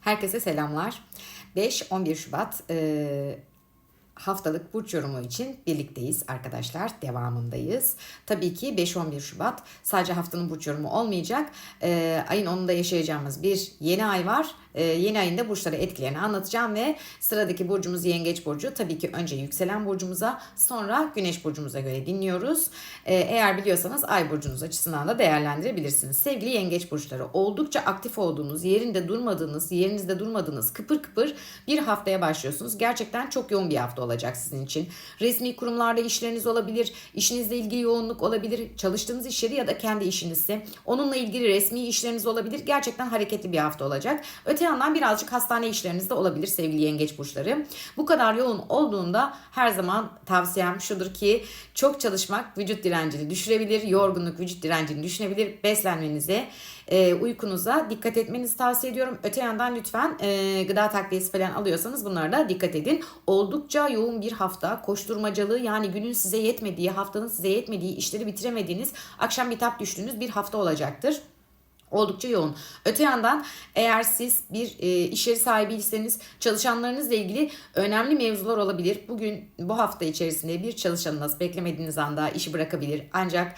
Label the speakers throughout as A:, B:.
A: Herkese selamlar. 5-11 Şubat e, haftalık burç yorumu için birlikteyiz arkadaşlar. Devamındayız. Tabii ki 5-11 Şubat sadece haftanın burç yorumu olmayacak. E, ayın 10'unda yaşayacağımız bir yeni ay var. E, yeni ayında burçları etkilerini anlatacağım ve sıradaki burcumuz Yengeç Burcu. Tabii ki önce yükselen burcumuza sonra Güneş Burcumuza göre dinliyoruz. E, eğer biliyorsanız ay burcunuz açısından da değerlendirebilirsiniz. Sevgili Yengeç Burçları oldukça aktif olduğunuz, yerinde durmadığınız, yerinizde durmadığınız kıpır kıpır bir haftaya başlıyorsunuz. Gerçekten çok yoğun bir hafta olacak sizin için. Resmi kurumlarda işleriniz olabilir, işinizle ilgili yoğunluk olabilir, çalıştığınız iş yeri ya da kendi işinizse onunla ilgili resmi işleriniz olabilir. Gerçekten hareketli bir hafta olacak. Öte yandan birazcık hastane işleriniz de olabilir sevgili yengeç burçları. Bu kadar yoğun olduğunda her zaman tavsiyem şudur ki çok çalışmak vücut direncini düşürebilir, yorgunluk vücut direncini düşünebilir. Beslenmenize, e, uykunuza dikkat etmenizi tavsiye ediyorum. Öte yandan lütfen e, gıda takviyesi falan alıyorsanız bunlara da dikkat edin. Oldukça yoğun bir hafta koşturmacalı yani günün size yetmediği, haftanın size yetmediği, işleri bitiremediğiniz, akşam bitap düştüğünüz bir hafta olacaktır. Oldukça yoğun. Öte yandan eğer siz bir e, iş yeri sahibiyseniz çalışanlarınızla ilgili önemli mevzular olabilir. Bugün bu hafta içerisinde bir çalışanınız beklemediğiniz anda işi bırakabilir. Ancak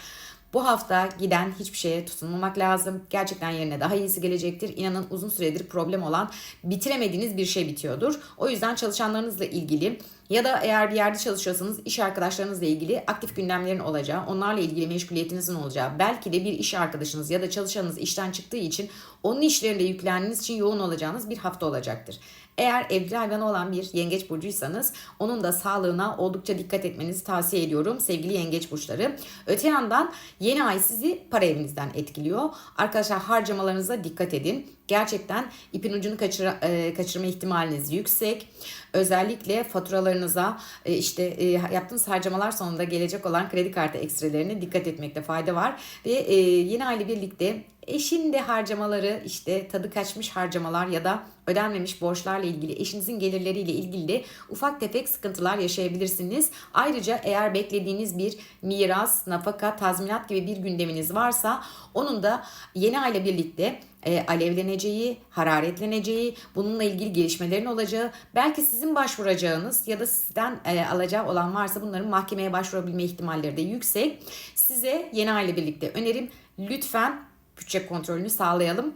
A: bu hafta giden hiçbir şeye tutunmamak lazım. Gerçekten yerine daha iyisi gelecektir. İnanın uzun süredir problem olan bitiremediğiniz bir şey bitiyordur. O yüzden çalışanlarınızla ilgili ya da eğer bir yerde çalışıyorsanız iş arkadaşlarınızla ilgili aktif gündemlerin olacağı, onlarla ilgili meşguliyetinizin olacağı, belki de bir iş arkadaşınız ya da çalışanınız işten çıktığı için onun işlerinde yüklendiğiniz için yoğun olacağınız bir hafta olacaktır. Eğer evcil hayvanı olan bir yengeç burcuysanız onun da sağlığına oldukça dikkat etmenizi tavsiye ediyorum sevgili yengeç burçları. Öte yandan yeni ay sizi para evinizden etkiliyor. Arkadaşlar harcamalarınıza dikkat edin. Gerçekten ipin ucunu kaçır, e, kaçırma ihtimaliniz yüksek. Özellikle faturalarınıza e, işte e, yaptığınız harcamalar sonunda gelecek olan kredi kartı ekstrelerine dikkat etmekte fayda var. Ve e, yeni ay ile birlikte eşin de harcamaları işte tadı kaçmış harcamalar ya da ödenmemiş borçlarla ilgili eşinizin gelirleriyle ilgili de ufak tefek sıkıntılar yaşayabilirsiniz. Ayrıca eğer beklediğiniz bir miras, nafaka, tazminat gibi bir gündeminiz varsa onun da yeni ay ile birlikte e, alevleneceği, hararetleneceği, bununla ilgili gelişmelerin olacağı, belki sizin başvuracağınız ya da sizden e, alacağı olan varsa bunların mahkemeye başvurabilme ihtimalleri de yüksek. Size yeni ay ile birlikte önerim lütfen bütçe kontrolünü sağlayalım.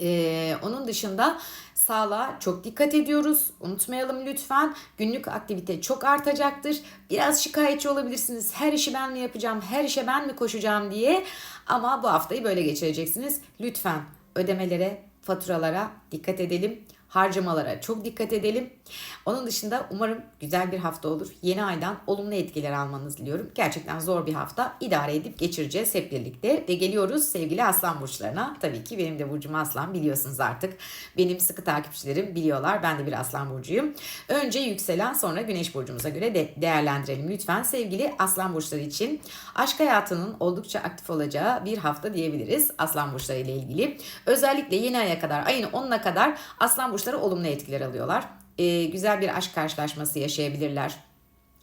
A: Ee, onun dışında sağlığa çok dikkat ediyoruz. Unutmayalım lütfen. Günlük aktivite çok artacaktır. Biraz şikayetçi olabilirsiniz. Her işi ben mi yapacağım? Her işe ben mi koşacağım diye. Ama bu haftayı böyle geçireceksiniz. Lütfen ödemelere, faturalara dikkat edelim harcamalara çok dikkat edelim. Onun dışında umarım güzel bir hafta olur. Yeni aydan olumlu etkiler almanızı diliyorum. Gerçekten zor bir hafta. idare edip geçireceğiz hep birlikte. Ve geliyoruz sevgili aslan burçlarına. Tabii ki benim de burcum aslan biliyorsunuz artık. Benim sıkı takipçilerim biliyorlar. Ben de bir aslan burcuyum. Önce yükselen sonra güneş burcumuza göre de değerlendirelim lütfen. Sevgili aslan burçları için aşk hayatının oldukça aktif olacağı bir hafta diyebiliriz. Aslan burçları ile ilgili. Özellikle yeni aya kadar ayın 10'una kadar aslan burçları olumlu etkiler alıyorlar. Ee, güzel bir aşk karşılaşması yaşayabilirler.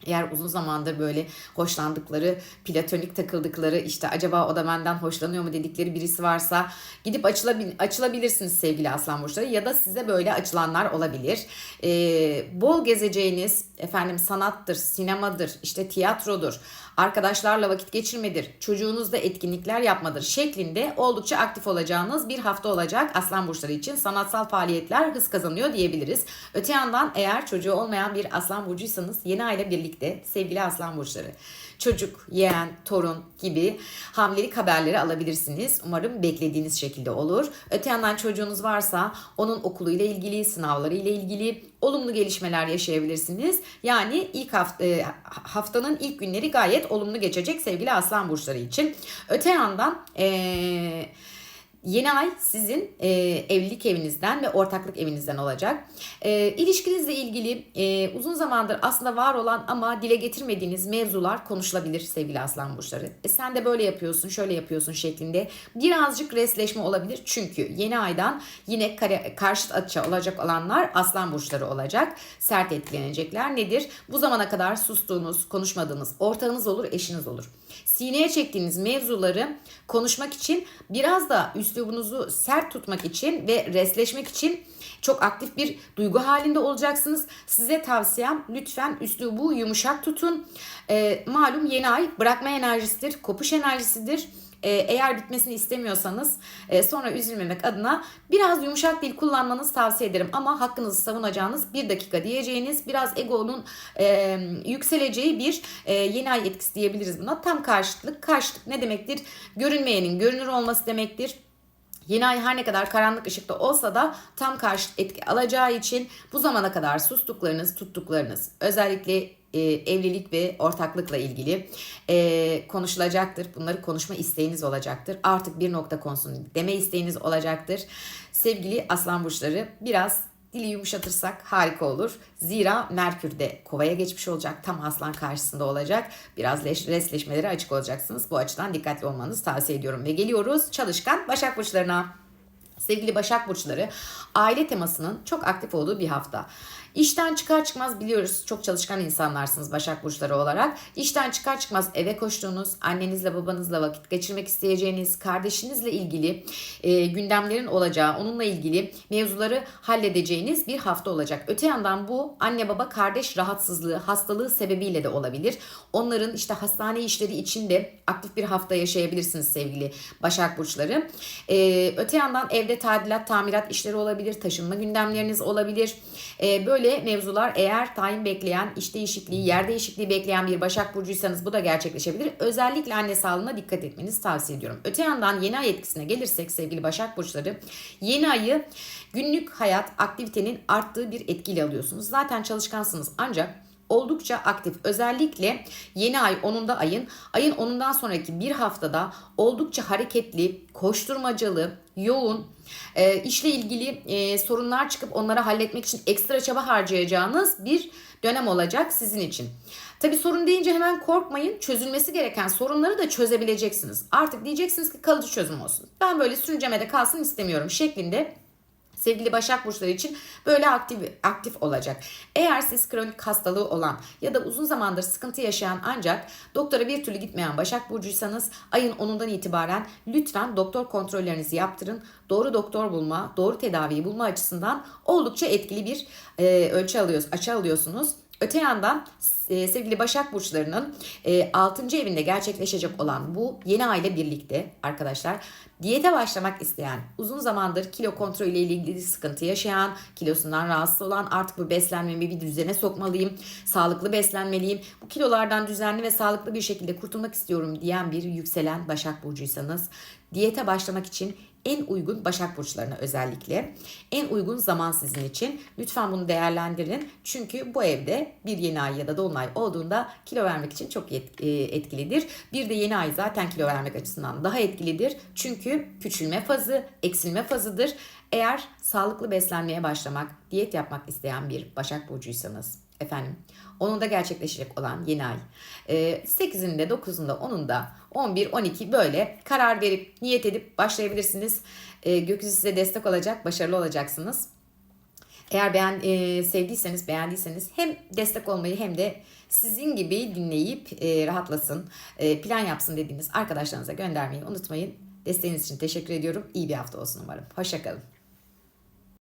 A: Eğer uzun zamandır böyle hoşlandıkları, platonik takıldıkları, işte acaba o da benden hoşlanıyor mu dedikleri birisi varsa gidip açılabil açılabilirsiniz sevgili aslan burçları ya da size böyle açılanlar olabilir. Ee, bol gezeceğiniz efendim sanattır, sinemadır, işte tiyatrodur, arkadaşlarla vakit geçirmedir, çocuğunuzda etkinlikler yapmadır şeklinde oldukça aktif olacağınız bir hafta olacak aslan burçları için sanatsal faaliyetler hız kazanıyor diyebiliriz. Öte yandan eğer çocuğu olmayan bir aslan burcuysanız yeni aile birlikte sevgili aslan burçları çocuk, yeğen, torun gibi hamilelik haberleri alabilirsiniz. Umarım beklediğiniz şekilde olur. Öte yandan çocuğunuz varsa onun okuluyla ilgili, sınavları ile ilgili olumlu gelişmeler yaşayabilirsiniz. Yani ilk hafta, e, haftanın ilk günleri gayet olumlu geçecek sevgili aslan burçları için. Öte yandan eee Yeni ay sizin e, evlilik evinizden ve ortaklık evinizden olacak. E, ilişkinizle ilgili e, uzun zamandır aslında var olan ama dile getirmediğiniz mevzular konuşulabilir sevgili aslan burçları. E, sen de böyle yapıyorsun, şöyle yapıyorsun şeklinde birazcık resleşme olabilir. Çünkü yeni aydan yine kare, karşıt açı olacak olanlar aslan burçları olacak. Sert etkilenecekler. Nedir? Bu zamana kadar sustuğunuz, konuşmadığınız ortağınız olur, eşiniz olur. Sineye çektiğiniz mevzuları konuşmak için biraz da üslubunuzu sert tutmak için ve resleşmek için çok aktif bir duygu halinde olacaksınız. Size tavsiyem lütfen üslubu yumuşak tutun. Ee, malum yeni ay bırakma enerjisidir, kopuş enerjisidir. Ee, eğer bitmesini istemiyorsanız e, sonra üzülmemek adına biraz yumuşak dil kullanmanızı tavsiye ederim. Ama hakkınızı savunacağınız bir dakika diyeceğiniz biraz egonun e, yükseleceği bir e, yeni ay etkisi diyebiliriz buna. Tam karşıtlık. Karşıtlık ne demektir? Görünmeyenin görünür olması demektir. Yeni ay her ne kadar karanlık ışıkta olsa da tam karşıt etki alacağı için bu zamana kadar sustuklarınız, tuttuklarınız özellikle e, evlilik ve ortaklıkla ilgili e, konuşulacaktır. Bunları konuşma isteğiniz olacaktır. Artık bir nokta konsun deme isteğiniz olacaktır. Sevgili aslan burçları biraz dili yumuşatırsak harika olur. Zira Merkür de kovaya geçmiş olacak. Tam aslan karşısında olacak. Biraz leş, resleşmelere açık olacaksınız. Bu açıdan dikkatli olmanızı tavsiye ediyorum. Ve geliyoruz çalışkan Başak Burçlarına. Sevgili Başak Burçları, aile temasının çok aktif olduğu bir hafta. İşten çıkar çıkmaz biliyoruz çok çalışkan insanlarsınız Başak Burçları olarak. İşten çıkar çıkmaz eve koştuğunuz, annenizle babanızla vakit geçirmek isteyeceğiniz, kardeşinizle ilgili e, gündemlerin olacağı, onunla ilgili mevzuları halledeceğiniz bir hafta olacak. Öte yandan bu anne baba kardeş rahatsızlığı, hastalığı sebebiyle de olabilir. Onların işte hastane işleri için de aktif bir hafta yaşayabilirsiniz sevgili Başak Burçları. E, öte yandan evde tadilat, tamirat işleri olabilir, taşınma gündemleriniz olabilir. E, böyle mevzular eğer tayin bekleyen, iş değişikliği, yer değişikliği bekleyen bir Başak Burcuysanız bu da gerçekleşebilir. Özellikle anne sağlığına dikkat etmenizi tavsiye ediyorum. Öte yandan yeni ay etkisine gelirsek sevgili Başak Burçları yeni ayı günlük hayat aktivitenin arttığı bir etkiyle alıyorsunuz. Zaten çalışkansınız ancak oldukça aktif. Özellikle yeni ay 10'unda ayın, ayın 10'undan sonraki bir haftada oldukça hareketli, koşturmacalı, yoğun, e, işle ilgili e, sorunlar çıkıp onları halletmek için ekstra çaba harcayacağınız bir dönem olacak sizin için. Tabi sorun deyince hemen korkmayın. Çözülmesi gereken sorunları da çözebileceksiniz. Artık diyeceksiniz ki kalıcı çözüm olsun. Ben böyle sürüncemede kalsın istemiyorum şeklinde sevgili Başak Burçları için böyle aktif, aktif olacak. Eğer siz kronik hastalığı olan ya da uzun zamandır sıkıntı yaşayan ancak doktora bir türlü gitmeyen Başak Burcuysanız ayın 10'undan itibaren lütfen doktor kontrollerinizi yaptırın. Doğru doktor bulma, doğru tedaviyi bulma açısından oldukça etkili bir e, ölçü alıyorsunuz, açı alıyorsunuz. Öte yandan e, sevgili Başak Burçlarının e, 6. evinde gerçekleşecek olan bu yeni aile birlikte arkadaşlar diyete başlamak isteyen, uzun zamandır kilo kontrolü ile ilgili sıkıntı yaşayan, kilosundan rahatsız olan artık bu beslenmemi bir düzene sokmalıyım, sağlıklı beslenmeliyim, bu kilolardan düzenli ve sağlıklı bir şekilde kurtulmak istiyorum diyen bir yükselen Başak Burcuysanız diyete başlamak için en uygun Başak Burçlarına özellikle. En uygun zaman sizin için. Lütfen bunu değerlendirin. Çünkü bu evde bir yeni ay ya da dolunay olduğunda kilo vermek için çok e, etkilidir. Bir de yeni ay zaten kilo vermek açısından daha etkilidir. Çünkü küçülme fazı, eksilme fazıdır. Eğer sağlıklı beslenmeye başlamak, diyet yapmak isteyen bir Başak Burcuysanız efendim onun da gerçekleşecek olan yeni ay. 8'inde, 9'unda, 10'unda, 11, 12 böyle karar verip, niyet edip başlayabilirsiniz. Ee, gökyüzü size destek olacak, başarılı olacaksınız. Eğer beğen, e, sevdiyseniz, beğendiyseniz hem destek olmayı hem de sizin gibi dinleyip e, rahatlasın, e, plan yapsın dediğiniz arkadaşlarınıza göndermeyi unutmayın. Desteğiniz için teşekkür ediyorum. İyi bir hafta olsun umarım. Hoşçakalın.